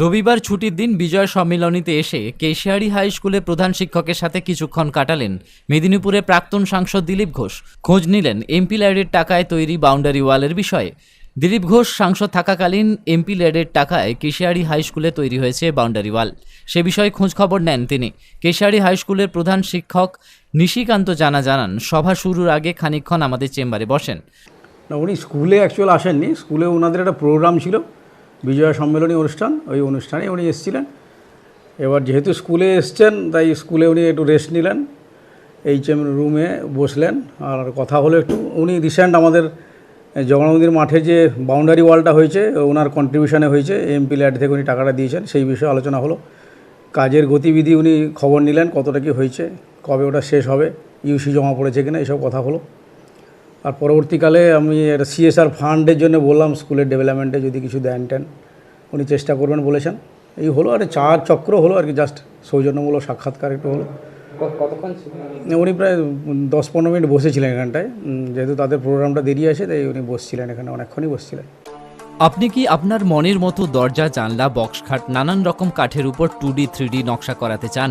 রবিবার ছুটির দিন বিজয় সম্মিলনীতে এসে কেশিয়ারি হাই স্কুলে প্রধান শিক্ষকের সাথে কিছুক্ষণ কাটালেন মেদিনীপুরে প্রাক্তন সাংসদ দিলীপ ঘোষ। খোঁজ নিলেন এমপি ল্যাডের টাকায় তৈরি বাউন্ডারি ওয়ালের বিষয়ে। দিলীপ ঘোষ সাংসদ থাকাকালীন এমপি ল্যাডের টাকায় কেশিয়ারি হাই স্কুলে তৈরি হয়েছে বাউন্ডারি ওয়াল। সে বিষয়ে খোঁজখবর নেন তিনি। কেশিয়ারি হাই স্কুলের প্রধান শিক্ষক নিশিকান্ত জানা জানান, সভা শুরুর আগে খানিকক্ষণ আমাদের চেম্বারে বসেন। না, উনি স্কুলে অ্যাকচুয়াল আসেননি। স্কুলে ওনাদের একটা প্রোগ্রাম ছিল। বিজয়া সম্মেলনী অনুষ্ঠান, ওই অনুষ্ঠানে উনি এসেছিলেন। এবার যেহেতু স্কুলে এসছেন, তাই স্কুলে উনি একটু রেস্ট নিলেন। এইচ এম রুমে বসলেন। আর কথা হলো একটু, উনি রিসেন্ট আমাদের জগন্নাথ মাঠে যে বাউন্ডারি ওয়ালটা হয়েছে, ওনার কন্ট্রিবিউশনে হয়েছে এমপি ল্যাড থেকে উনি টাকাটা দিয়েছেন, সেই বিষয়ে আলোচনা হলো। কাজের গতিবিধি উনি খবর নিলেন, কতটা কি হয়েছে, কবে ওটা শেষ হবে ইউসি জমা পড়েছে কিনা এইসব কথা হলো। আর পরবর্তীকালে আমি একটা সিএসআর ফান্ডের জন্য বললাম স্কুলের ডেভেলপমেন্টে যদি কিছু দেন টেন উনি চেষ্টা করবেন বলেছেন। এই হলো আর চার চক্র হলো আর কি জাস্ট সৌজন্যমূলক সাক্ষাৎকার একটু হলো। কতক্ষণ উনি প্রায় দশ পনেরো মিনিট বসেছিলেন এখানটায়। যেহেতু তাদের প্রোগ্রামটা দেরি আছে তাই উনি বসছিলেন এখানে অনেকক্ষণই বসছিলেন। আপনি কি আপনার মনের মতো দরজা জানলা বক্স খাট নানান রকম কাঠের উপর টু ডি থ্রি ডি নকশা করাতে চান?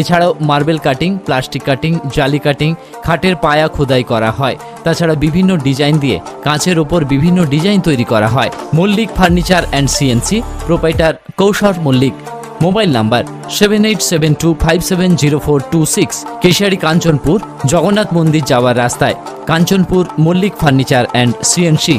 এছাড়াও মার্বেল কাটিং, প্লাস্টিক কাটিং, জালি কাটিং, খাটের পায়া খোদাই করা হয়। তাছাড়া বিভিন্ন ডিজাইন দিয়ে কাঁচের ওপর বিভিন্ন ডিজাইন তৈরি করা হয়। Mallick furniture and CNC proprietor Kaushar Mallick. Mobile number seven eight seven two five seven zero four two six Keshiary Kanchanpur, Jagannath মন্দির যাওয়ার রাস্তায়। Kanchanpur Mallick furniture and CNC